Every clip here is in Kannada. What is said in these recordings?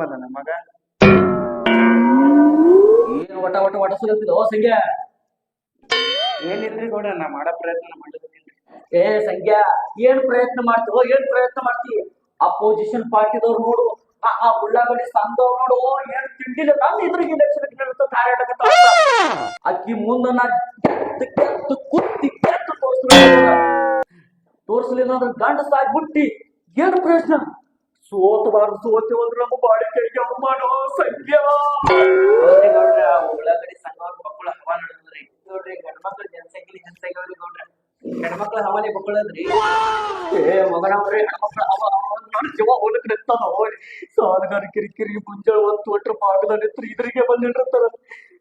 ಬಂದ ನಮ್ಮ ಮಗ. ಏನು ಒಟ ಒಟ ಒಟ ಓ ಸಂಖ್ಯಾ ಏನಿಲ್ರಿ ನೋಡ ನಾ ಮಾಡೋ ಪ್ರಯತ್ನ ಮಾಡಿರ್ತೀನಿ ಏ ಸಂಖ್ಯಾ ಏನ್ ಪ್ರಯತ್ನ ಮಾಡ್ತೀವೋ ಏನ್ ಪ್ರಯತ್ನ ಮಾಡ್ತೀವಿ ಅಪೋಸಿಷನ್ ಪಾರ್ಟಿದವ್ರು ನೋಡು. ಆ ಆ ಉಳ್ಳಾಗಡ್ಡಿ ಸಂದವ್ ನೋಡು. ಏನ್ ತಿಂಡಿಲ್ಲ ನಾನು ಇದ್ರಿಗೆ ಇಲೆಕ್ಷನ್ ಕಾರ್ಯಾಡಕತ್ತ ಅಕ್ಕಿ ಮುಂದ ನಾ ಕೆತ್ತ ಕೆತ್ತ ಕುತ್ತಿ ಕೆತ್ತ ತೋರಿಸ್ಲಿಲ್ಲ ತೋರಿಸ್ಲಿಲ್ಲ ಅಂದ್ರೆ ಗಂಡಸ ಆಗ್ಬಿಟ್ಟಿ ಏನ್ ಪ್ರಶ್ನೆ ಸೋತಬಾರ್ದು ಸೋತೇವಂದ್ರೆ ನಮ್ಮ ಬಾಳಿಕೆಗೆ ಅವಮಾನ ಸಂಖ್ಯಾ ಉಳ್ಳಾಗಡ್ಡಿ ಸಣ್ಣವ್ರ ಮಕ್ಕಳು ಹವಾ ನಡೆದ್ರಿ ನೋಡ್ರಿ ಗಂಡ್ಮಕ್ಳು ಜನಸಂಖ್ಯೆ ಹೆಚ್ಚಾಗ್ಯಾವ್ರಿ ನೋಡ್ರಿ. ಹೆಣ್ಮಕ್ಳು ಹವಾನೆ ಮಕ್ಕಳಂದ್ರಿ ಏ ಮಗನವ್ರೆ ಹೆಣ್ಮಕ್ಳ ಅವ ಅವ ನನ್ ಜೀವ ಹೋಲಕ್ ನಿಂತಾನ ಸಾಲಗಾರ ಕಿರಿಕಿರಿ ಮುಂಜಾಳ ಒತ್ತು ಒಟ್ರ ಭಾಗದಲ್ಲಿ ಇದ್ರಿಗೆ ಬಂದಿಟ್ಟಿರ್ತಾರ.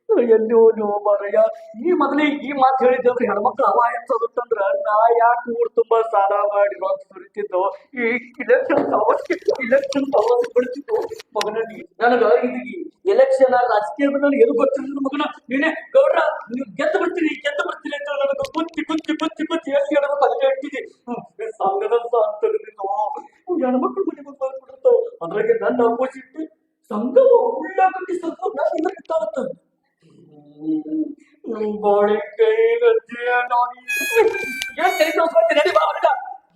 ಎಲ್ಲಿ ನೋ ಮಾರಯ್ಯ. ಈ ಮೊದಲೇ ಈ ಮಾತು ಹೇಳಿದ್ದೇವ್ರಿ ಹೆಣ್ಮಕ್ಳು ಅವ ಹೆಚ್ಚಾಗುತ್ತಂದ್ರ ನಾ ಯಾಕೆ ಊರು ತುಂಬಾ ಸಾಲ ಮಾಡಿ ರೊಕ್ಕ ಸುರಿತಿದ್ದು? ಈ ಇಲೆಕ್ಷನ್ ಇಲೆಕ್ಷನ್ ಅವತ್ತು ಬಿಡ್ತಿದ್ದು? ಮಗನ ನೀ ನನಗ ಇದು ಎಲೆಕ್ಷನ್ ರಾಜಕೀಯದ ನನಗೆ ಎದು ಗೊತ್ತಿಲ್ಲ ಮಗನ? ನೀನೇ ಗೌಡ್ರ ನೀವು ಗೆದ್ದು ಬಿಡ್ತೀನಿ ಗೆದ್ದು ಬಿಡ್ತೀನಿ ಅಂತ ನನಗೆ ಕುತ್ತಿ ಕುತ್ತಿ ಕುತ್ತಿ ಕುತ್ತಿ ಎಷ್ಟು ಹೇಳ್ಬೇಕು ಅದಕ್ಕೆ ಹೇಳ್ತೀನಿ ಸಂಘದ ಅಂತದ್ದು ಹೆಣ್ಮಕ್ಳು ಮನೆ ಬಂದು ಬಂದ್ಬಿಡ್ತಾವ ಅದ್ರಾಗೆ ನನ್ನ ಅಪೋಸಿಟ್ ಸಂಘ ಉಳ್ಳಾಗಡ್ಡಿ ಸಂಘ ನಾನು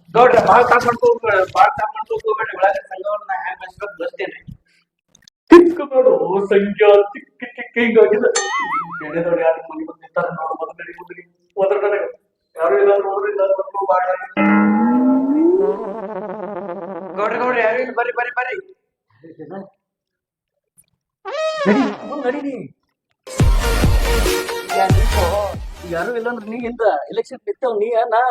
ಗೌಡ್ರ ಬಾಳ್ ತಾಪ್ ಮಾಡ್ಕೋಬೇಡ ಬಾಳ್ ತಾಪ್ ಮಾಡ್ಕೋಬೇಡ್ರಿ ಉಳ್ಳಾಗಡ್ಡಿ ಸಂಘವ್ರ ನಾ ಹ್ಯಾಂಗ ಬೆಳೆಸ್ಬೇಕು ಬಸ್ತೇನ್ರಿ ತಿಕ್ಕ ನೋಡು ಸಂಖ್ಯಾ ತಿಕ್ಕ ತಿಕ್ಕ ಹಿಂಗಾಗಿದೆ ಎಣ್ಣೆದವ್ರು ಯಾರು ಮನೆ ಬಂದು ನಿಂತಾರ ನೋಡು ಮೊದಲು ನಡಿ ಮುಂದೆ ಹೋದ್ರ ನನಗ ಯಾರು ಇಲ್ಲ ನೋಡ್ರಿ ಇಲ್ಲ ನೋಡ್ರು ಬಾಳ ಗೌಡ್ರ ಗೌಡ್ರ ಯಾರು ಇಲ್ಲ ಬರ್ರಿ ಬರ್ರಿ ಬರ್ರಿ ನಡಿ ಮುಂದ್ ನಡೀರಿ ಯಾರು ಇಲ್ಲ ಅಂದ್ರೆ ನೀ ಇಂದ ಎಲೆಕ್ಷನ್ ನಿಂತವ್ ನೀ ನಾ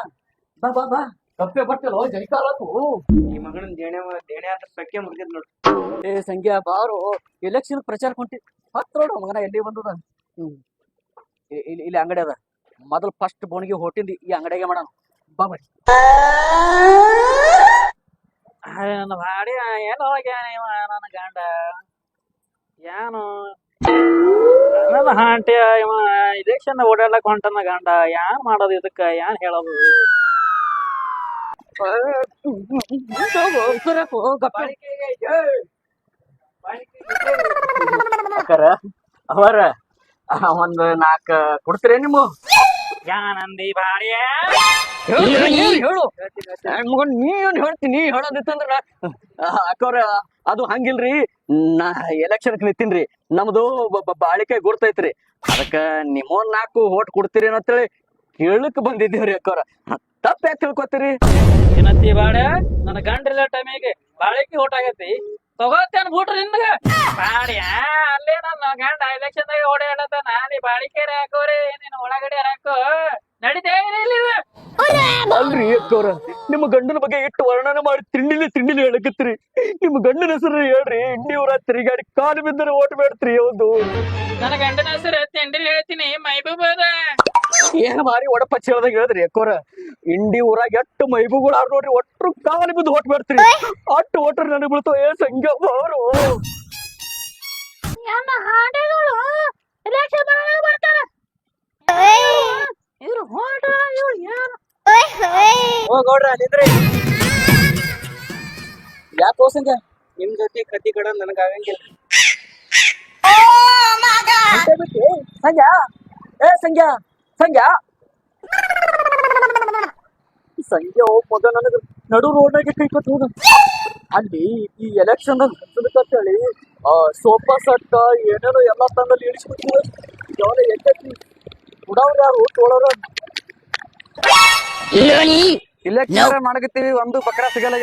ಬಾ ಬಾ ಬಾ. ಕಪ್ಪೆ ಬಟ್ಟೆಲೋ ಜೈಕಾರ ಈ ಮಗನ ದೇಣೆ ದೇಣೆ ಅಂತ ಸಖ್ಯ ಮುಗಿದ್ ನೋಡ್ರಿ ಏ ಸಂಖ್ಯಾ ಬಾರು. ಎಲೆಕ್ಷನ್ ಪ್ರಚಾರ ಕೊಂಟಿ ಹತ್ ನೋಡು ಮಗನ ಎಲ್ಲಿ ಬಂದದ? ಹ್ಮ್. ಇಲ್ಲಿ ಇಲ್ಲಿ ಅಂಗಡಿ ಅದ. ಮೊದಲು ಫಸ್ಟ್ ಬೋಣಿಗೆ ಹೊಟ್ಟಿಂದ ಈ ಅಂಗಡಿಗೆ ಮಾಡೋಣ ಬಾ ಬಾ. ಏನು ಹೋಗ್ಯಾನ ಇವ ನನ್ನ ಗಂಡ. ಏನು ನನ್ನ ಹಾಂಟಿ ಇವ ಇಲೆಕ್ಷನ್ ಓಡಾಡ್ಲಕ್ ಹೊಂಟನ ಗಂಡ. ಯಾನ್ ಮಾಡೋದು ಇದಕ್ಕ? ಯಾನ್ ಹೇಳೋದು? ಅವರ ಒಂದ್ ನಾಲ್ಕು ಕೊಡ್ತೀರೇ ನಿಮ್ಮ ಯಾನಂದಿ ಹೇಳು ಮಗನ್ ನೀ ಏನ್ ಹೇಳ್ತೀನಿ ಹೇಳೋದಿತ್ತಂದ್ರ ಅಕ್ಕವ್ರ ಅದು ಹಂಗಿಲ್ರಿ. ನಾ ಎಲೆಕ್ಷನ್ ನಿಂತೀನ್ರಿ. ನಮ್ದು ಬಾಳಿಕೆ ಗುರ್ತೈತ್ರಿ. ಅದಕ್ಕ ನಿಮ್ಮ ನಾಲ್ಕು ಓಟ್ ಕೊಡ್ತೀರಿ ಅಂತೇಳಿ ಕೇಳಕ್ ಬಂದಿದ್ದೀವ್ರಿ ಅಕ್ಕವ್ರ ತಪ್ಪ ಯಾಕೆ ತಿಳ್ಕೊತೀರಿ. ಏನಂತಿ ಬಾಳೆ ನನ್ನ ಗಂಡ್ರಿಲ್ಲ ಟೈಮಿಗೆ ಬಾಳಿಕೆ ಓಟ್ ಆಗೈತಿ. ತಗೋತೇನ್ ಬಿಟ್ರಿ ನಿಮ್ಗ ಬಾಡಿಯ ಅಲ್ಲೇ ನನ್ನ ಗಂಡ ಎಲೆಕ್ಷನ್ ದಾಗ ಓಡಾಡತ ನಾನಿ ಬಾಳಿಕೆ ಹಾಕೋರಿ ನೀನ್ ಒಳಗಡೆ ಹಾಕೋ. ನಡಿತೇ ಇಲ್ಲ? ಅಲ್ರಿ ಅಕ್ಕವ್ರ ನಿಮ್ಮ ಗಂಡನ ಬಗ್ಗೆ ಇಟ್ಟು ವರ್ಣನೆ ಮಾಡಿ ತಿಂಡಿಲಿ ತಿಂಡಿಲಿ ಹೇಳಕತ್ರಿ ನಿಮ್ಮ ಗಂಡನ ಹೆಸರು ಹೇಳ್ರಿ ಇಂಡಿವ್ರ ತಿರುಗಾಡಿ ಕಾಲು ಬಿದ್ದರೆ ಓಟ್ ಬೇಡ್ತ್ರಿ ಹೌದು ನನ್ನ ಗಂಡನ ಹೆಸರು ತಿಂಡಿಲಿ ಹೇಳ್ತೀನಿ ಮೈಬೂಬ್ ಅದ. ಏನ್ ಮಾರಿ ಒಡಪಚ್ಚ ಹೇಳ್ದಂಗ ಹೇಳಿದ್ರಿ ಯಾಕೋರ ಇಂಡಿ ಊರಾಗ ಎಷ್ಟು ಮೈಬುಗಳು ನೋಡ್ರಿ ಒಟ್ರು ಕಾಲು ಬಿದ್ದು ಹೊಟ್ಟು ಬಿಡ್ತೀರಿ. ಅಟ್ಟು ಓಟ್ರು ನನಗೆ ಬೀಳ್ತಾವ ಏ ಸಂಖ್ಯೆ ಬಾರು ನಮ್ಮ ಹಾಡೆಗಳು. ಎಲೆಕ್ಷನ್ ಬರೋದಾಗ ಬರ್ತಾರೆ? ಇವ್ರು ಹೋಟ ಇವ್ರು ಏನು ಓ ಗೌಡ್ರ ಅಲ್ಲಿದ್ರಿ ಯಾಕೆ ಸಂಖ್ಯಾ ನಿಮ್ ಜೊತೆ ಕತಿ ಕಡ ನನಗ ಆಗಂಗಿಲ್ಲ. ಸಂಜಾ ಏ ಸಂಖ್ಯಾ ಸಂಜೆ ಓ ಮಗ ನನಗೆ ನಡು ರೋಡ್ನಾಗೆ ಕೈ ಕೊಟ್ಟು ಹೋಗ ಅಲ್ಲಿ ಈ ಎಲೆಕ್ಷನ್ ಹೇಳಿ ಆ ಸೋಫಾ ಸೆಟ್ ಏನೇನೋ ಎಲ್ಲ ತಂದಲ್ಲಿ ಇಳಿಸ್ಬಿಟ್ಟು ಯಾವ ಎದ್ದೈತಿ ಉಡವ್ರು ಯಾರು? ತೋಳೋರು ಇಲೆಕ್ಷನ್ ಮಾಡಕತ್ತೀವಿ ಒಂದು ಬಕ್ರ ಸಿಗಲ್ಲ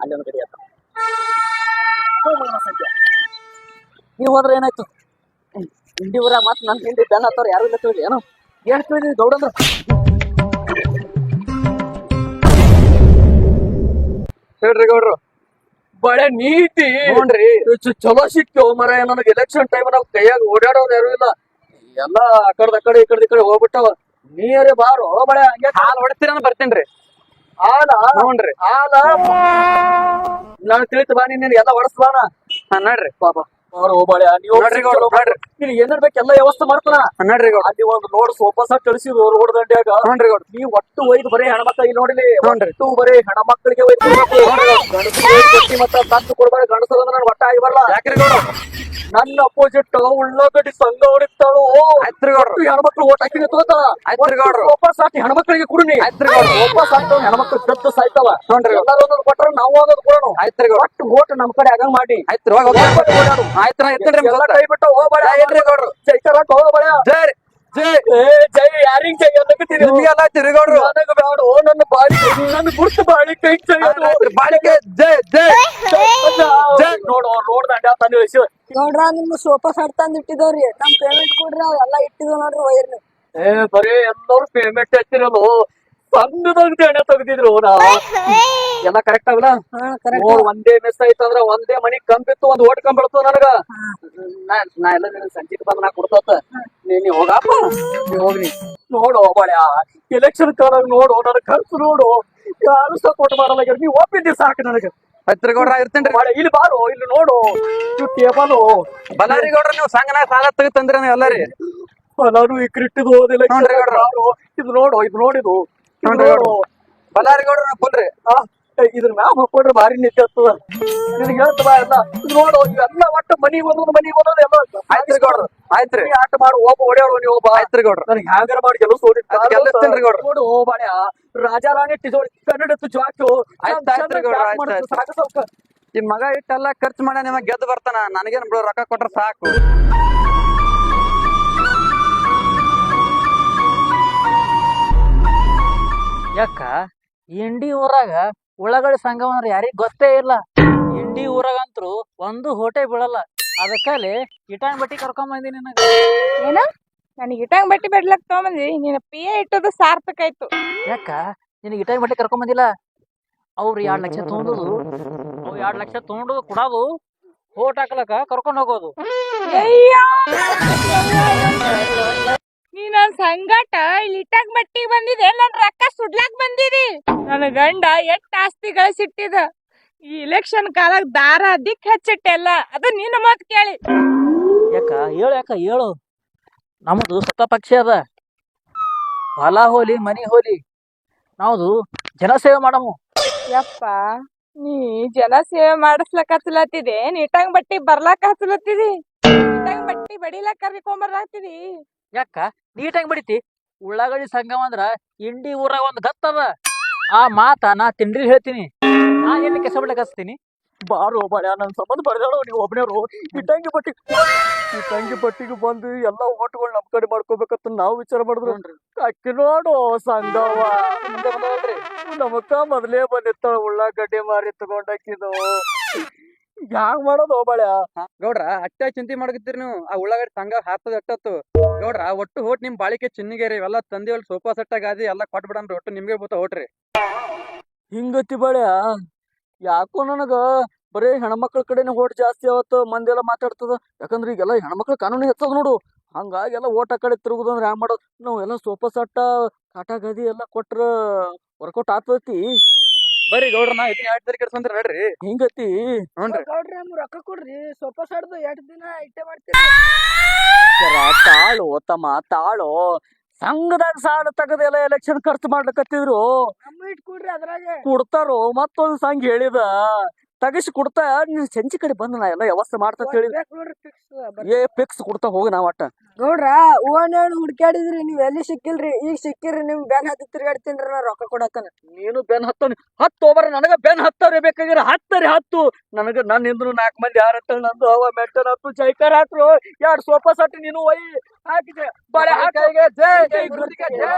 ಅಲ್ಲಿ ಒಂದು ಕಡೆ ಆತ ನೀವು ಹೋದ್ರೆ ಏನಾಯ್ತು? ಇಂಡಿ ಊರ ಮತ್ ನನ್ ಹಿಂದೆ ಬೆನ್ನ ಹತ್ತವ್ರು ಯಾರು ಇಲ್ಲ ತಿಳಿಲಿ ಏನೋ? ಏನ್ ತಿಳಿದ್ರಿ ಗೌಡಂದ್ರ? ಹೇಳ್ರಿ ಗೌಡ್ರು. ಬಳೆ ನೀತಿ. ನೋಡ್ರಿ. ಚಲೋ ಸಿಕ್ತು ಮರ ನನಗೆ ಎಲೆಕ್ಷನ್ ಟೈಮ್ ನಾವ್ ಕೈಯಾಗ ಓಡಾಡೋರು ಯಾರು ಇಲ್ಲ. ಎಲ್ಲಾ ಆ ಕಡೆ ಆ ಕಡೆ ಈ ಕಡೆ ಈ ಕಡೆ ಹೋಗ್ಬಿಟ್ಟವ. ನೀರೇ ಬಾರು ಬಳೆ ಹಂಗೆ ಹಾಲ್ ಹೊಡಿತೀರ ಬರ್ತೇನ್ರಿ ಹಾಲ? ನೋಡ್ರಿ. ಹಾಲ? ನಾನು ತಿಳಿತು ಬಾ ನೀನ್ ಎಲ್ಲ ಹೊಡಸ್ಬಾನ ನೋಡ್ರಿ. ಪಾಪ ಅವ್ರು ಹೋಗ್ಬಾಳೆ ನೀವು ನೋಡ್ರಿ ಗೌಡ್ರು, ನೋಡ್ರಿ. ನಿನಗೆ ಏನಾರ ಬೇಕು ಎಲ್ಲ ವ್ಯವಸ್ಥೆ ಮಾಡ್ತಾನ ನಡ್ರಿ ಗೌಡ್ರ. ಅಲ್ಲಿ ಒಂದು ನೋಡ್ ಸೋಫಾ ಸೆಟ್ ಕಳಿಸಿದ್ರು ರೋಡ್ ದಂಡ್ಯಾಗ. ಗೌಡ್ರ. ಒಟ್ಟು ಒಯ್ದು ಬರೀ ನೋಡಿಲಿ. ನೋಡ್ರಿ. ಒಟ್ಟು ಬರೀ ಹೆಣ್ಮಕ್ಳಿಗೆ ಒಯ್ದು ಗಂಡಸರಿಗೆ ಮತ್ತೆ ತಂದು ಕೊಡ್ಬೇಡ. ಗಂಡಸರ ನನ್ ಒಟ್ಟ ಆಗಿ ಬರಲ್ಲ ಯಾಕ್ರಿ ಗೌಡ್ರ? ನನ್ನ ಅಪೋಸಿಟ್ ಉಳ್ಳಾಗಡ್ಡಿ ಸಂಘ ಹೊಡಿತಾಳು. ಆಯ್ತ್ರಿ ಗೌಡ್ರ. ಒಟ್ಟು ಹೆಣ್ಮಕ್ಳು ಓಟ್ ಹಾಕಿ ಆಯ್ತ್ರಿ ಗೌಡ್ರ. ಸೋಫಾ ಸಾಟಿ ಹೆಣ್ಮಕ್ಳಿಗೆ ಕುಡಿನಿ ಆಯ್ತ್ರಿ ಗೌಡ್ರ. ಸೋಫಾ ಸಾಟ್ ಹೆಣ್ಮಕ್ಳು ಕದ್ದು ಸಾಯ್ತಾವ. ನೋಡ್ರಿ ಗೌಡ್ರ. ಎಲ್ಲರೂ ಒಂದೊಂದು ಕೊಟ್ರೆ ನಾವು ಒಂದೊಂದು ಕೊಡೋಣ. ಆಯ್ತ್ರಿ ಗೌಡ್ರ. ಒಟ್ಟು ಓಟ್ ನಮ್ ಕಡೆ ಆಗಂಗ್ ಮಾಡಿ. ಆಯ್ತ್ರಿ ಹೋಗಿ ಹೋಗಿ. ಆಯ್ತ್ರ? ಎತ್ತಡ್ರಿ ಎಲ್ಲಾ ಕೈ ಬಿಟ್ಟು ಹೋಗ್ಬೇಡ ಏನ್ರಿ ಗೌಡ್ರ ಜೈಕರ ಹೋಗ್ಬೇಡ ಜೈ ಜೈ. ಏ ಜೈ ಯಾರಿಗ್ ಜೈ ಅನ್ನಕತ್ತೀರಿ ನಿಮ್ಗೆಲ್ಲ ಎಲ್ಲಾ ಗೌಡ್ರು ನನಗ ಬೇಡ ಓ ನನ್ನ ಬಾಳಿ ನನ್ನ ಗುರ್ತು ಬಾಳಿ ಕೈ ಜೈ ಬಾಳಿಕೆ ಜೈ ಜೈ. ಜೈ ನೋಡು ರೋಡ್ ದಂಡ ತಂದು ಇಳಿಸಿ ನೋಡ್ರ ನಿಮ್ ಸೋಫಾ ಸೆಟ್ ತಂದ್ ಇಟ್ಟಿದವ್ರಿ ನಮ್ ಪೇಮೆಂಟ್ ಕೊಡ್ರಿ ಅವೆಲ್ಲ ಇಟ್ಟಿದ್ವಿ ನೋಡ್ರಿ ವೈರ್ ಏ ಬರೀ ಎಲ್ಲರೂ ಪೇಮೆಂಟ್ ಹಚ್ಚಿರಲು ಸಣ್ಣದಾಗ ಎಣ್ಣೆ ತೆಗ್ದಿದ್ರು ನಾ ಎಲ್ಲ ಕರೆಕ್ಟ್ ಆಗಲ್ಲ ಹಾ ಕರೆಕ್ಟ್ ಒಂದೇ ಮಿಸ್ ಆಯ್ತಂದ್ರ ಒಂದೇ ಮನಿ ಕಂಬಿತ್ತು ಒಂದ್ ಓಟ್ ಕಂಬ ಬೀಳ್ತು ನನಗ ನಾ ಎಲ್ಲ ನಿನ್ ಸಂಚಿಕ ಬಂದ್ ನಾ ಕೊಡ್ತತ್ತ ನೀ ನೀ ಹೋಗಪ್ಪ. ನೀ ಹೋಗ್ನಿ ನೋಡು ಬಾಳ್ಯಾ ಎಲೆಕ್ಷನ್ ಕಾಲಾಗ ನೋಡು ನನ್ ಖರ್ಚು ನೋಡು. ಯಾರು ಸಪೋರ್ಟ್ ಮಾಡಲ್ಲ ನೀ ಒಪ್ಪಿದ್ದೆ ಸಾಕು ನನಗೆ. ಆಯ್ತ್ರಿ ಗೌಡ್ರ ಇರ್ತೇನ್ರಿ ಬಾಳ್ಯಾ, ಇಲ್ಲಿ ಬಾರು ಇಲ್ಲಿ ನೋಡು. ಇವ್ ಟೇಬಲು ಬಲಾರಿ ಗೌಡ್ರ ನೀವು ಸಂಗನ ಸಾಲ ತೆಗಿತಂದ್ರೆ ಎಲ್ಲಾರಿ ಎಲ್ಲರಿ ನಾನು ಈ ಕ್ರಿಟ್ಟಿದ್ ಗೌಡ್ರ. ಇದು ನೋಡು ಇದು ನೋಡಿದು. ಇದು ನೋಡ್ರಿ. ನೋಡು ಬಲಾರಿ ಗೌಡ್ರ ಫುಲ್ರಿ ಆ, ಏ, ಇದ್ರ ಮ್ಯಾಗ ಹಾಕೊಂಡ್ರೆ ಭಾರಿ ನಿಂತದ ನಿನಗೆ ಬಾ ಎಲ್ಲ. ನೋಡು ಇವೆಲ್ಲ ಒಟ್ಟು ಮನಿ ಒಂದೊಂದು ಮನಿ ಒಂದೊಂದು ಎಲ್ಲ ಆಯ್ತ್ರಿ ಗೌಡ್ರ ಆಯ್ತ್ರಿ. ಆಟ ಮಾಡು ಒಬ್ಬ ಹೊಡೆಯೋರು ನೀವು ಒಬ್ಬ ಆಯ್ತ್ರಿ ಗೌಡ್ರ. ನನಗೆ ಹ್ಯಾಂಗರ ಮಾಡಿ ಗೆಲ್ಲಿಸ್ತೀನ್ರಿ ಗೌಡ್ರು? ನೋಡು ಬಾಳ್ಯ ರಾಜ ರಾಣಿ ಟಿಜೋಳಿ ಕನ್ನಡ ಆಯ್ತ್ ಆಯ್ತ್ರಿ ಗೌಡ್ರ. ಸಾಕು ಸ್ವಲ್ಪ ಈ ಮಗ ಇಟ್ಟೆಲ್ಲ ಖರ್ಚು ಮಾಡ ನಿಮಗ್ ಗೆದ್ದು ಬರ್ತಾನ. ನನಗೇನು ಬಿಡು ರೊಕ್ಕ ಕೊಟ್ರ ಸಾಕು. ಯಾಕ? ಇಂಡಿ ಊರಾಗ ಉಳ್ಳಾಗಡ್ಡಿ ಸಂಘ ಅಂದ್ರೆ ಯಾರಿಗ್ ಗೊತ್ತೇ ಇಲ್ಲ ಇಂಡಿ ಊರಾಗಂತ್ರು ಒಂದು ಹೋಟೆ ಬಿಡಲ್ಲ ಅದಕ್ಕಲ್ಲಿ ಇಟಾಂಗ್ ಬಟ್ಟಿ ಕರ್ಕೊಂಡ್ ಬಂದಿ ನಿನಗ. ಏನ? ನನಗೆ ಇಟಾಂಗ್ ಬಟ್ಟಿ ಬಿಡ್ಲಕ್ ತಗೊಂಬಂದಿ. ನೀನ್ ಪಿ ಎ ಇಟ್ಟದು ಸಾರ್ಥಕ ಆಯ್ತು. ಯಾಕ? ನಿನಗೆ ಇಟಾಂಗ್ ಬಟ್ಟಿ ಕರ್ಕೊಂಡ್ ಬಂದಿಲ್ಲ? ಅವ್ರು ಎರಡ್ ಲಕ್ಷ ತೊಗೊಂಡುದು. ಅವ್ ಎರಡ್ ಲಕ್ಷ ತೊಗೊಂಡು ಕೊಡೋದು. ಹೋಟ್ ಹಾಕ್ಲಕ್ಕ ಕರ್ಕೊಂಡ್ ಹೋಗೋದು. ನನ್ ಸಂಗಟ ಇಲ್ಲಿ ಇಟ್ಟಾಗ ಬಟ್ಟಿಗೆ ಬಂದಿದೆ. ನನ್ ರೊಕ್ಕ ಸುಡ್ಲಾಕ್ ಬಂದಿದಿ. ನನ್ನ ಗಂಡ ಎಷ್ಟ್ ಆಸ್ತಿ ಗಳಿಸಿಟ್ಟಿದ ಈ ಇಲೆಕ್ಷನ್ ಕಾಲಕ್ ದಾರ ದಿಕ್ ಹಚ್ಚಿಟ್ಟೆಲ್ಲ ಅದು ನಿನ್ನ ಮಾತ್ ಕೇಳಿ. ಯಾಕ? ಹೇಳು ಯಾಕ? ಹೇಳು. ನಮ್ದು ಸತ ಪಕ್ಷ ಅದ. ಹೊಲ ಹೋಲಿ ಮನಿ ಹೋಲಿ. ನಾವ್ದು ಜನಸೇವೆ ಮಾಡಮು. ಯಪ್ಪ ನೀ ಜನ ಸೇವೆ ಮಾಡಿಸ್ಲಕ್ ಹಚ್ಚಲತ್ತಿದೆ ನೀಟಾಂಗ್ ಬಟ್ಟಿ ಬರ್ಲಾಕ ಹಚ್ಚಲತ್ತಿದಿ ಇಟ್ಟಂಗ್ ಬಟ್ಟಿ ಬಡಿಲಕ್ ಕರ್ಕೊಂಬರ್ಲಾಗ್ತಿದಿ ಯಾಕ? ನೀಟಾಗಿ ಬಡಿತಿ. ಉಳ್ಳಾಗಡ್ಡಿ ಸಂಗಮ ಅಂದ್ರ ಇಂಡಿ ಊರಾಗ ಒಂದ್ ಗತ್ತದ ಆ ಮಾತ ನಾ ತಿಂಡ್ರಿ ಹೇಳ್ತೀನಿ. ನಾ ಎಲ್ಲಿ ಕೆಸ ಹಚ್ತೀನಿ? ಬಾರು ನನ್ ನನ್ನ ಸಂಬಂಧ ಬರ್ದಾಳು ನೀವು ಒಬ್ಬನೇರು ಇಟ್ಟಂಗಿ ಬಟ್ಟಿ ಇಟ್ಟಂಗಿ ಬಟ್ಟಿಗೆ ಬಂದು ಎಲ್ಲಾ ಓಟ್ಗಳು ನಮ್ ಕಡೆ ಮಾಡ್ಕೋಬೇಕಂತ ನಾವು ವಿಚಾರ ಮಾಡಿದ್ರು. ಅಕ್ಕಿ ನೋಡು ಸಂಗವ ನಮಕ್ಕ ಮೊದಲೇ ಬಂದಿತ್ತ ಉಳ್ಳಾಗಡ್ಡಿ ಮಾರಿ ತಗೊಂಡಕ್ಕಿದು ಹ್ಯಾಂಗ್ ಮಾಡೋದು ಬಾಳ್ಯ ಗೌಡ್ರ ಅಟ್ಟ ಚಿಂತೆ ಮಾಡಕತ್ತೀರಿ ನೀವು. ಆ ಉಳ್ಳಾಗಡ್ಡಿ ಸಂಘ ಹಾತದ ಅಟ್ಟತ್ತು. ಗೌಡ್ರ ಒಟ್ಟು ಹೋಟ್ ನಿಮ್ ಬಾಳಿಕೆ ಚಿನ್ನಿಗೇರಿ. ಇವೆಲ್ಲ ತಂದಿವಲ್ ಸೋಫಾ ಸೆಟ್ ಗಾದಿ ಎಲ್ಲ ಕೊಟ್ ಬಿಡನ್ರಿ ಒಟ್ಟು ನಿಮ್ಗೆ ಬೂತ ಹೋಟ್ರಿ. ಹಿಂಗತಿ ಬಳ್ಯ. ಯಾಕೋ ನನಗ ಬರೀ ಹೆಣ್ಮಕ್ಳ ಕಡೆನೇ ಓಟ್ ಜಾಸ್ತಿ ಅವತ್ತು ಮಂದಿ ಎಲ್ಲ ಮಾತಾಡ್ತದ. ಯಾಕಂದ್ರೆ ಈಗೆಲ್ಲ ಹೆಣ್ಮಕ್ಳ ಕಾನೂನು ಹೆಚ್ಚದ ನೋಡು. ಹಂಗಾಗಿ ಎಲ್ಲ ಓಟ್ ಆ ಕಡೆ ತಿರುಗುದಂದ್ರೆ ಹ್ಯಾಂಗ ಮಾಡೋದು? ನಾವು ಎಲ್ಲ ಸೋಫಾ ಸಟ್ಟ ಕಾಟ ಗದಿ ಎಲ್ಲ ಕೊಟ್ರ ವರ್ಕೌಟ್ ಆಗ್ತೈತಿ ಬರ್ರಿ ಗೌಡ್ರ ನಾ ಇದನ್ನ ಎರಡು ಕೆಡ್ಸಂದ್ರ ನಡ್ರಿ. ಹಿಂಗತಿ? ನೋಡ್ರಿ ಗೌಡ್ರಿ ನಮ್ಗೆ ರೊಕ್ಕ ಕೊಡ್ರಿ. ಸೊಪ್ಪ ಸಾಡ್ದು ಎರಡು ದಿನ ಇಟ್ಟೆ ಮಾಡ್ತೀವಿ ತಾಳು ತಮ್ಮ ತಾಳು. ಸಂಘದಾಗ ಸಾಲ ತಗದೆಲ್ಲ ಎಲ್ಲ ಎಲೆಕ್ಷನ್ ಖರ್ಚು ಮಾಡ್ಲಕತ್ತಿದ್ರು. ನಮ್ಮ ಇಟ್ ಕೊಡ್ರಿ ಅದ್ರಾಗೆ. ಕೊಡ್ತಾರೋ ಮತ್ತೊಂದು ಸಂಘ ಹೇಳಿದ. ತಗಸಿ ಕೊಡ್ತಾ ನೀನ್ ಸಂಜೆ ಕಡೆ ಬಂದ ನಾ ಎಲ್ಲ ವ್ಯವಸ್ಥೆ ಮಾಡ್ತಾ ಫಿಕ್ಸ್ ಏ ಫಿಕ್ಸ್ ಕೊಡ್ತಾ ಹೋಗಿ ನಾವ್ ಒಟ್ಟ ನೋಡ್ರ ಓನ್ ಹೇಳಿ ಹುಡ್ಕ್ಯಾಡಿದ್ರಿ ನೀವ್ ಎಲ್ಲಿ ಸಿಕ್ಕಿಲ್ರಿ? ಈಗ ಸಿಕ್ಕಿರಿ ನಿಮ್ ಬ್ಯಾನ್ ಹತ್ತಿ ತಿರ್ಗಾಡ್ತೀನ್ರಿ ನಾ ರೊಕ್ಕ ಕೊಡಕನ ನೀನು ಬೆನ್ ಹತ್ತೋನಿ ಹತ್ತು ಹೋಗ್ರ ನನಗ ಬೆನ್ ಹತ್ತವ್ರಿ ಬೇಕಾಗಿರ ಹತ್ತರಿ ಹತ್ತು. ನನಗ ನನ್ನ ಹಿಂದ್ರು ನಾಲ್ಕು ಮಂದಿ ಯಾರ ಹತ್ತ ನಂದು ಅವ ಮೆಟ್ಟನ್ ಹತ್ತು ಜೈಕಾರ ಹಾಕ್ರು. ಎರಡ್ ಸೋಫಾ ಸಟ್ ನೀನು ಒಯ್. ಹಾಕಿದೆ ಬಳೆ ಹಾಕಿಗೆ ಜೈ ಜೈ. ಗುರುತಿಗೆ ಜೈ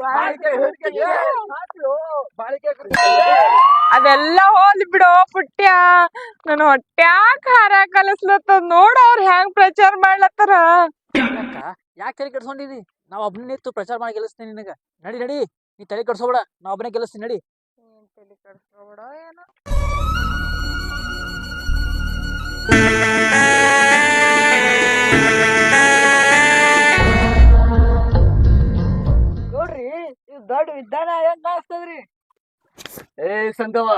ಬಾಳಿಕೆ ಹುಡುಗಿಗೆ ಜೈ. ಹಾಕ್ರು. ಬಾಳಿಕೆ ಗುರುತಿಗೆ ಜೈ. ಅದೆಲ್ಲ ಹೋಲ್ ಬಿಡೋ ಪುಟ್ಯ. ನನ್ನ ಹೊಟ್ಯಾಕ್ ಹಾರ ಕಲಸ್ಲತ್ತದ ನೋಡ ಅವ್ರ ಹೆಂಗ್ ಪ್ರಚಾರ ಮಾಡ್ಲತ್ತಾರ. ಯಾಕ? ತಲೆ ಕೆಡ್ಸ್ಕೊಂಡಿದಿ? ನಾವ್ ಒಬ್ನೇ ಇತ್ತು ಪ್ರಚಾರ ಮಾಡಿ ಗೆಲ್ಲಿಸ್ತೀನಿ ನಿನಗ. ನಡಿ ನಡಿ. ನೀ ತಲೆ ಕೆಡ್ಸೋಬೇಡ ನಾ ಒಬ್ಬನೇ ಗೆಲ್ಲಿಸ್ತೀನಿ ನಡಿ. ನೋಡ್ರಿ ಸಂಗವ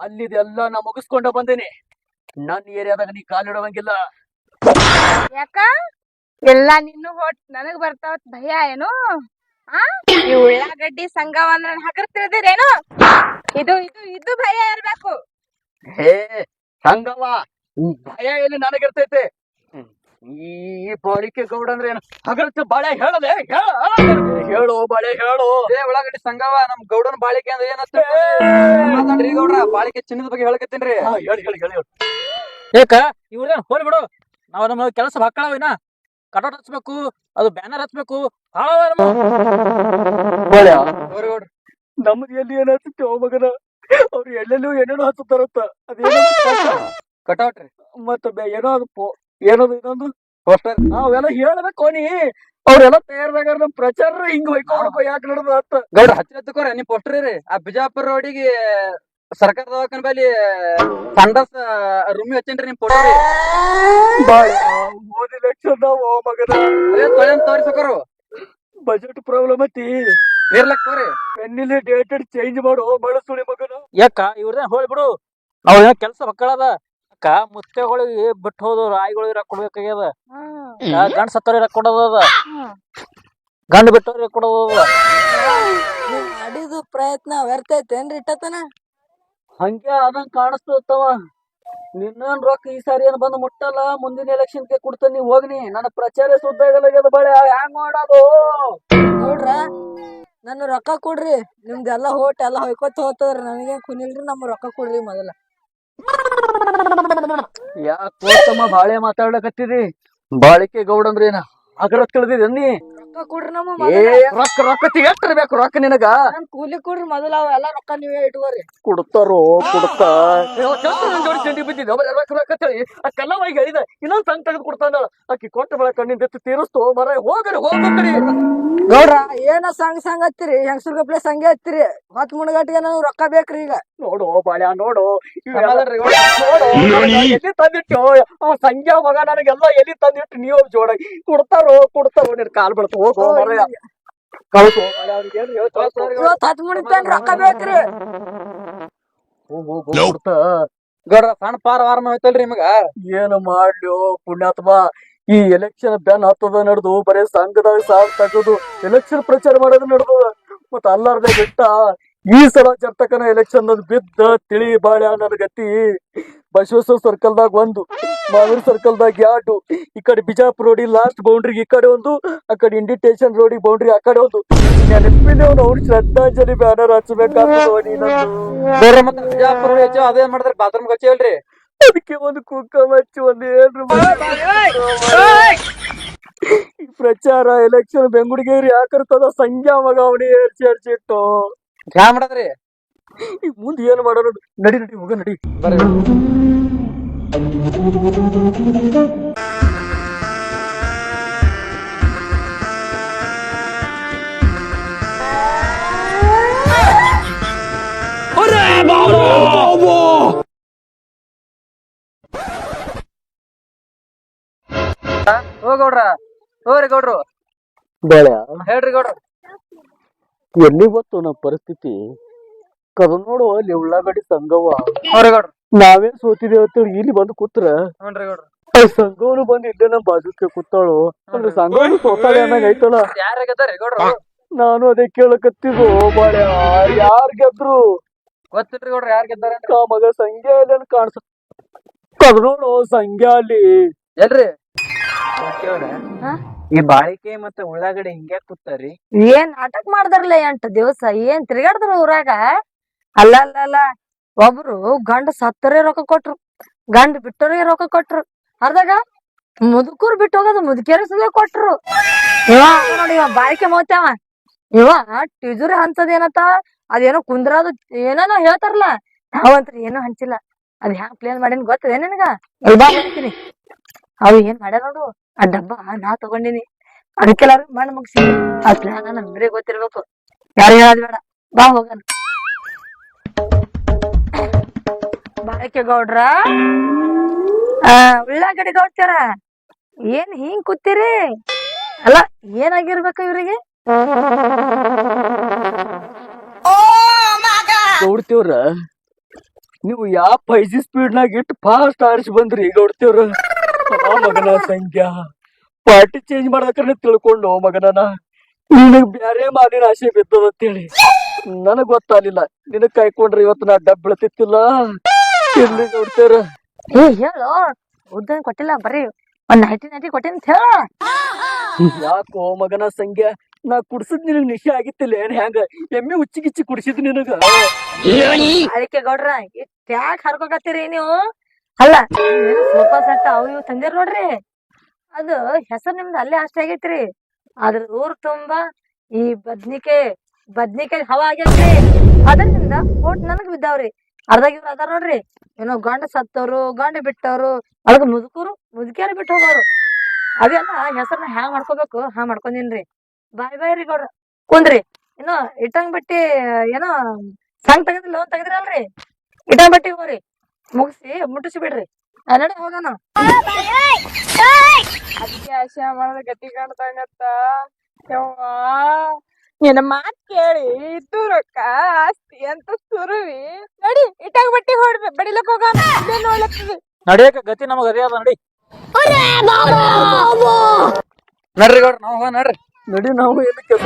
ಅಲ್ಲಿದೆಲ್ಲ ನಾ ಮುಗಿಸ್ಕೊಂಡ ಬಂದೇನಿ. ನನ್ನ ಏರಿಯಾದಾಗ ನೀ ಕಾಲಿಡೋವಂಗಿಲ್ಲ. ಯಾಕ? ಎಲ್ಲ ನಿನ್ನ ಹೊಟ್ ನನಗ್ ಬರ್ತಾವ ಭಯ ಏನು? ಆ? ಈ ಉಳ್ಳಾಗಡ್ಡಿ ಸಂಗವ ಅಂದ್ರೆ ಹಗರ್ ತಿಳಿದಿರೇನು? ಇದು ಇದು ಇದು ಭಯ ಇರ್ಬೇಕು. ಹೇ ಸಂಗವ ಭಯ ಏನು ನನಗಿರ್ತೈತೆ. ಈ ಬಾಳಿಕೆ ಗೌಡ ಅಂದ್ರೆ ಏನು? ಹಗರಕ್ಕೆ ಬಾಳೆ ಹೇಳದೆ? ಹೇಳ ಬಾಳೆ ಹೇಳು. ಏ ಉಳ್ಳಾಗಡ್ಡಿ ಸಂಗವ ನಮ್ ಗೌಡನ ಬಾಳಿಕೆ ಅಂದ್ರೆ ಏನತ್ತ ಮಾತಾಡ್ರಿ ಗೌಡ್ರ ಬಾಳಿಕೆ ಚಿನ್ನದ ಬಗ್ಗೆ ಹೇಳಕತ್ತೀನ್ರಿ ಹೇಳಿ ಹೇಳಿ ಹೇಳಿ. ಏಕ ಇವ್ರೇನ್ ಹೋಲ್ ಬಿಡು. ನಾವ್ ನಮ್ಮ ಕೆಲಸ ಮಕ್ಕಳವಿನ ಕಟೌಟ್ ಹಚ್ಬೇಕು ಅದು ಬ್ಯಾನರ್ ಹಚ್ಬೇಕು. ನಮ್ದು ಎಲ್ಲಿ ಏನಾಗ್ತಿತ್ತು ಮಗನ? ಅವ್ರು ಎಲ್ಲೆಲ್ಲೂ ಏನೇನೋ ಹಚ್ಚುತ್ತಾರತ್ತ ಅದೇನೋ ಕಟೌಟ್ ಮತ್ತೆ ಏನೋ ಅದು ಏನದು ಇದೊಂದು ಪೋಸ್ಟರ್ ಅವೆಲ್ಲ ಹೇಳ್ಬೇಕು ನೀ. ಅವ್ರೆಲ್ಲ ತಯಾರದಾಗ ನಮ್ ಪ್ರಚಾರ ಹಿಂಗ್ ಹೋಯ್ಕೊಂಡ್ಬೇಕು ಯಾಕೆ ನಡೆದ ಅಂತ. ಗೌಡ ಹಚ್ಚಿ ಹತ್ತಕೋರ ನಿಮ್ ಪೋಸ್ಟರ್ ರೀ ಆ ಬಿಜಾಪುರ ರೋಡಿಗೆ ಸರ್ಕಾರ ದವಾಖಾನೆ ಬಲ್ಲಿ ಸಂಡಸ್ ರೂಮಿ ಹಚ್ಚೇನ್ರಿ ನಿಮ್ ಫೋಟೋ ರೀ ಬಾಳ ಓದಿ ಲಕ್ಷ ನಾವು ಮಗನ. ತೋರಿಸಕೋರು. ಬಜೆಟ್ ಪ್ರಾಬ್ಲಮ್ ಐತಿ. ಇರ್ಲಕ್ ತೋರಿ. ಪೆನ್ನಿಲಿ ಡೇಟೆಡ್ ಚೇಂಜ್ ಮಾಡು ಬಳಸುಳಿ ಮಗನ. ಯಾಕ ಇವ್ರದ ಹೋಲ್ ಬಿಡು. ನಾವ್ ಏನೋ ಕೆಲಸ ಮಕ್ಕಳದ ಅಕ್ಕ ಮುತ್ತೆಗಳಿಗೆ ಬಿಟ್ಟು ಹೋದ ರಾಯಿಗಳು ರೊಕ್ಕ ಕೊಡ್ಬೇಕಾಗ್ಯದ ಗಂಡ ಸತ್ತವ್ರಿಗೆ ರೊಕ್ಕ ಕೊಡೋದದ ಗಂಡ ಬಿಟ್ಟವ್ರಿಗೆ ಇರಕ್ ನೀವ್ ಮಾಡಿದ ಪ್ರಯತ್ನ ವ್ಯರ್ಥ ಐತೇನ್ರಿ ಇಟ್ಟತನ? ಹಂಗೆ ಅದಂಗ್ ಕಾಣಿಸ್ತವ ನಿನ್ನ ರೊಕ್ಕ ಈ ಸಾರಿ ಏನ್ ಬಂದು ಮುಟ್ಟಲ್ಲ ಮುಂದಿನ ಎಲೆಕ್ಷನ್ಗೆ ಕೊಡ್ತಾನೆ ನೀವ್ ಹೋಗ್ನಿ. ನನ್ನ ಪ್ರಚಾರ ಸುದ್ದ ಆಗಲಾಗ್ಯದ ಬಳೆ ಹ್ಯಾಂಗ್ ಮಾಡೋದು? ನೋಡ್ರ ನನ್ನ ರೊಕ್ಕ ಕೊಡ್ರಿ ನಿಮ್ದೆಲ್ಲ ಹೋಟ್ ಎಲ್ಲ ಹೊಯ್ಕೊತ ಹೋಗ್ತದ್ರಿ ನನಗೇನ್ ಕುನಿಲ್ರಿ ನಮ್ಮ ರೊಕ್ಕ ಕೊಡ್ರಿ ಮೊದಲ. ತಮ್ಮ ಬಾಳೆ ಮಾತಾಡ್ಲಕತ್ತೀರಿ? ಬಾಳಿಕೆ ಗೌಡ ಅಂದ್ರೆ ಏನ ಅಗರ ತಿಳಿದಿದೆ ನೀ? ರೊಕ್ಕ ಕೊಡ್ರಿ ನಮ್ಮ ಏ ರೊಕ್ಕ ರೊಕ್ಕ ಬೇಕ ರೊಕ್ಕ ನಿನಗ. ನನ್ ಕೂಲಿ ಕೊಡ್ರಿ ಮೊದಲ ಅವೆಲ್ಲ ರೊಕ್ಕ ನೀವೇ ಇಟ್ಕೋರಿ. ಕೊಡ್ತಾರೋ ಕೊಡ್ತ. ಜೋಡಿ ಚಂಡಿ ಬಿದ್ದಿದ್ದೆ ರೊಕ್ಕ ರೊಕ್ಕ ತಳಿ. ಆ ಕಲ್ಲವಾಗಿ ಹೇಳಿದ ಇನ್ನೊಂದ್ ಸಂಗ್ ತೆಗೆದು ಕೊಡ್ತಾನ ಆಕಿ ಕೊಟ್ಟ ಬೆಳ ಕಣ್ಣಿಂದ ಎತ್ತಿ ತೀರಿಸ್ತು. ಮರ ಹೋಗ್ರಿ ಹೋಗ್ಬೇಕ್ರಿ ಗೌಡ್ರ ಏನ ಸಂಗ್ ಸಂಗ್ ಹತ್ತಿರಿ? ಹೆಂಗಸ್ರ ಗಪ್ಲೆ ಸಂಗೆ ಹತ್ತಿರಿ? ಮತ್ ಮುಣಗಟ್ಟಿಗೆ ನಾನು ರೊಕ್ಕ ಬೇಕ್ರಿ ಈಗ. ನೋಡು ಬಾಳ್ಯ ನೋಡು. ಎಲ್ಲಿ ತಂದಿಟ್ಟು ಅವ ಸಂಖ್ಯಾ ಮಗ ನನಗೆಲ್ಲ ಎಲ್ಲಿ ತಂದಿಟ್ಟು? ನೀವು ಜೋಡ ಕೊಡ್ತಾರೋ ಕೊಡ್ತಾರೋ ನಿನ್ ಕಾಲ್ ಬಿಡ್ತು ಇವತ್ ಹತ್ ರೊಕ್ಕ ಬೇಕ್ರಿ? ಗೌಡ್ರ ಸಣ್ಣ ಪಾರ ವಾರನ ಹೋಯ್ತಲ್ರಿ ನಿಮಗ? ಏನು ಮಾಡ್ಲಿ ಪುಣ್ಯಾತ್ಮ? ಈ ಎಲೆಕ್ಷನ್ ಬ್ಯಾನ್ ಹತ್ತದ ನಡೆದು ಬರೇ ಸಂಘದಾಗ ಸಾಕು ತಗದು ಎಲೆಕ್ಷನ್ ಪ್ರಚಾರ ಮಾಡೋದು ನಡೆದು ಮತ್ತ ಅಲ್ಲಾರ್ದೆ ಬಿಟ್ಟ ಈ ಸಲ ಜರ್ತಕನ ಎಲೆಕ್ಷನ್ ಬಿದ್ದ ತಿಳಿ ಬಾಳೆ ನನ್ನ ಗತಿ ಬಸವೇಶ್ವರ ಸರ್ಕಲ್ದಾಗ ಒಂದು ಮಾವೂರ್ ಸರ್ಕಲ್ದಾಗ ಎರಡು ಈ ಕಡೆ ಬಿಜಾಪುರ ರೋಡಿ ಲಾಸ್ಟ್ ಬೌಂಡ್ರಿಗೆ ಈ ಕಡೆ ಒಂದು ಆ ಕಡೆ ಇಂಡಿಟೇಷನ್ ರೋಡಿಗೆ ಬೌಂಡ್ರಿ ಆ ಕಡೆ ಒಂದು. ನೆನಪಿನವನು ಅವ್ನು ಶ್ರದ್ಧಾಂಜಲಿ ಬ್ಯಾನರ್ ಹಚ್ಚಬೇಕಾಗ್ತದೆ ನೀನಂದು ಗೌಡ್ರ ಮತ್ತ ಬಿಜಾಪುರ ರೋಡ್ ಹಚ್ಚಿ ಅದೇ ಮಾಡಿದ್ರೆ ಬಾತ್ರೂಮ್ ಹಚ್ಚೇವಲ್ರಿ ಅದಕ್ಕೆ ಒಂದು ಕುಕ್ಕ ಹಚ್ಚಿ ಒಂದು ಏನ್ರು ಪ್ರಚಾರ ಎಲೆಕ್ಷನ್ ಬೆಂಗಳೂರಿಗೆ ಯಾಕರ್ತದ ಸಂಖ್ಯಾ ಮಗ ಅವನಿ ಏರ್ಸಿ ಏರ್ಸಿಟ್ಟು ಯಾ ಮಾಡದ್ರಿ? ಈಗ ಮುಂದೆ ಮಾಡೋ ಮಾಡೋದು? ನಡಿ ನಡಿ ಹೋಗ ನಡಿ. ಬರ್ರಿ. ಹೋ ಗೌಡ್ರ. ಹೋರಿ ಗೌಡ್ರು. ಬೇಳೆ ಹೇಳ್ರಿ ಗೌಡ್ರ. ಎಲ್ಲಿ ಗೊತ್ತು ನಮ್ಮ ಪರಿಸ್ಥಿತಿ? ಕದ ನೋಡು ಅಲ್ಲಿ ಉಳ್ಳಾಗಡ್ಡಿ ಸಂಘವ. ನಾವೇ ಸೋತಿದೇವ್ ಅಂತೇಳಿ ಇಲ್ಲಿ ಬಂದು ಕೂತ್ರ. ಸಂಘವನು ಬಂದು ಇಲ್ಲೇ ನಮ್ಮ ಬಾಜುಕ್ಕೆ ಕೂತಾಳು. ಅಂದ್ರೆ ಸಂಘವನು ಸೋತಾಳೆ ಅನ್ನಂಗ್ ಐತಲ್ಲ ನಾನು ಅದೇ ಕೇಳಕತ್ತಿದ್ದು ಬಾಳೆ ಯಾರ್ ಗೆದ್ರು? ಗೊತ್ತಿಲ್ರಿ ಗೌಡ್ರ ಯಾರ್ ಗೆದ್ದಾರ ಮಗ ಸಂಖ್ಯಾ ಇಲ್ಲ ಕಾಣಿಸ ಕದ್ ನೋಡು ಅಲ್ಲಿ. ಎಲ್ರಿ? ಈ ಬಾಳಿಕೆ ಮತ್ತೆ ಉಳ್ಳಾಗಡ್ಡಿ ಹಿಂಗೆ ಕೂತಾರಿ. ಏನ್ ನಾಟಕ ಮಾಡ್ದಾರಲ್ಲ ಎಂಟ್ ದಿವಸ ಏನ್ ತಿರ್ಗಾಡ್ತಾರ ಊರಾಗ? ಅಲ್ಲ ಅಲ್ಲ ಅಲ್ಲ ಒಬ್ರು ಗಂಡ ಸತ್ತರೇ ರೊಕ್ಕ ಕೊಟ್ರು ಗಂಡ ಬಿಟ್ಟೋರಿಗೆ ರೊಕ್ಕ ಕೊಟ್ರು. ಅರ್ದಾಗ ಮುದುಕೂರ್ ಬಿಟ್ಟು ಹೋಗೋದು ಮುದುಕೇರ ಸಲ ಕೊಟ್ರು. ಇವ ನೋಡಿ ಇವ ಬಾಳಿಕೆ ಮೋತ್ಯಾವ. ಇವ ಟಿಜುರಿ ಹಂಚದೇನತ್ತ ಅದೇನೋ ಕುಂದ್ರದು ಏನೇನೋ ಹೇಳ್ತಾರಲ್ಲ ನಾವಂತ್ರಿ ಏನೋ ಹಂಚಿಲ್ಲ. ಅದ್ ಹ್ಯಾಂಗ್ ಪ್ಲೇನ್ ಮಾಡಿನ ಗೊತ್ತದೇ ನಿನಗ? ಹೇಳ್ತೀನಿ. ಅವ್ ಏನ್ ಮಾಡ್ಯಾರ ನೋಡು ಆ ಡಬ್ಬ ನಾ ತಗೊಂಡಿನಿ. ಅದಕ್ಕೆಲ್ಲ ಮಣ್ಣು ಮುಗಿಸಿ ಆ ಪ್ಲಾನ್ ನಮ್ಗೆ ಗೊತ್ತಿರ್ಬೇಕು. ಯಾರು ಹೇಳೋದು ಬೇಡ ಬಾ ಹೋಗಣ. ಬಾಳಕೆ ಗೌಡ್ರ? ಆ ಉಳ್ಳಾಗಡ್ಡಿ ಗೌಡ್ತಾರ ಏನ್ ಹಿಂಗ್ ಕೂತೀರಿ? ಅಲ್ಲ ಏನಾಗಿರ್ಬೇಕು ಇವ್ರಿಗೆ? ಗೌಡ್ತಿವ್ರ ನೀವು ಯಾವ ಫೈವ್ ಜಿ ಸ್ಪೀಡ್ ನಾಗ ಇಟ್ಟು ಫಾಸ್ಟ್ ಆರಿಸಿ ಬಂದ್ರಿ ಗೌಡ್ತಿವ್ರ? ಮಗನ ಸಂಖ್ಯಾ. ಪಾರ್ಟಿ ಚೇಂಜ್ ಮಾಡಕ್ರೆ ತಿಳ್ಕೊಂಡು ಮಗನ ನಿನಗ್ ಬ್ಯಾರೆ ಮಾಡಿನ ಆಸೆ ಅಂತೇಳಿ. ನನಗ್ ಗೊತ್ತಾಗ್ಲಿಲ್ಲ. ನಿನಗ್ ಕೈಕೊಂಡ್ರೆ ಇವತ್ತು ನಾ ಡಬ್ ಬೀಳ್ತಿತ್ತಿಲ್ಲ. ಇಲ್ಲಿ ನೋಡ್ತಾರ? ಏ ಹೇಳು. ಉದ್ದ ಕೊಟ್ಟಿಲ್ಲ? ಬರೀ ಒಂದ್ ನೈಟಿ ನೈಟಿ ಕೊಟ್ಟಿನ ಹೇಳ. ಯಾಕೋ ಮಗನ ಸಂಖ್ಯಾ? ನಾ ಕುಡ್ಸಿದ್ ನಿನಗ್ ನಿಶೆ ಆಗಿತ್ತಿಲ್ಲ. ಏನ್ ಹೆಂಗ ಎಮ್ಮೆ ಉಚ್ಚಿ ಗಿಚ್ಚಿ ಕುಡ್ಸಿದ್ ನಿನಗ. ಅದಕ್ಕೆ ಗೌಡ್ರ ಯಾಕೆ ಯಾಕ್ ಹರ್ಕೋಕತ್ತೀರಿ ನೀವು? ಅಲ್ಲ. ಸೋಫಾ ಸೆಟ್ ಅವು ಇವು ತಂದಿರ್ ನೋಡ್ರಿ. ಅದು ಹೆಸರು ನಿಮ್ದು ಅಲ್ಲೇ ಅಷ್ಟೇ ಆಗೈತ್ರಿ. ಅದ್ರ ಊರ್ ತುಂಬಾ ಈ ಬದ್ನಿಕೆ ಬದ್ನಿಕಾಯಿ ಹವಾ ಆಗೈತ್ರಿ ಅದರಿಂದ ಓಟ್ ನನಗ್ ಬಿದ್ದಾವ್ರಿ. ಅರ್ಧ ಇವ್ರು ಅದಾರ ನೋಡ್ರಿ. ಏನೋ ಗಂಡ ಸತ್ತವ್ರು, ಗಂಡ ಬಿಟ್ಟವ್ರು, ಅದಕ್ಕೆ ಮುದುಕರು, ಮುದುಕಿಯರು ಬಿಟ್ಟು ಹೋಗೋರು. ಅವೆಲ್ಲ ಹೆಸರ್ನ ಹ್ಯಾಂಗ್ ಮಾಡ್ಕೋಬೇಕು? ಹಾ ಮಾಡ್ಕೊಂದಿನ್ರಿ? ಬಾಯ್ ಬಾಯ್ ರೀ ಗೌಡ್ರ. ಕುಂದ್ರಿ. ಏನೋ ಇಟ್ಟಂಗ್ ಬಟ್ಟಿ, ಏನೋ ಸಂಗ್ ತೆಗದ್ರಿ ಲೋನ್ ತೆಗದ್ರಲ್ರಿ? ಇಟ್ಟಂಗ್ ಬಟ್ಟಿ ಹೋಗ್ರಿ. ಮುಗಿಸಿ ಮುಟ್ಟಿಸಿ ಬಿಡ್ರಿ. ಅಲ್ಲಡೆ ನಡಿ ಹೋಗೋಣ. ಅದಕ್ಕೆ ಆಶೆ ಮಾಡೋದ ಗತಿ ಕಾಣ್ತಂಗತ್ತ ನಿನ್ನ ಮಾತ್ ಕೇಳಿ ಇದ್ದು ರೊಕ್ಕ ಆಸ್ತಿ ಅಂತ ಸುರುವಿ. ನಡಿ ಇಟ್ಟಾಗ ಬಟ್ಟಿ ಹೊಡ್ ಬಡಿಲಕ್ ಹೋಗೋಣ. ನಡಿಯಕ ಗತಿ ನಮಗ ಅದೇ ಅದ ನಡಿ. ನಡ್ರಿ ಗೌಡ್ರ ನಾವು ನಡ್ರಿ. ನಡಿ ನಾವು ಎಲ್ಲಿ ಕೆಲಸ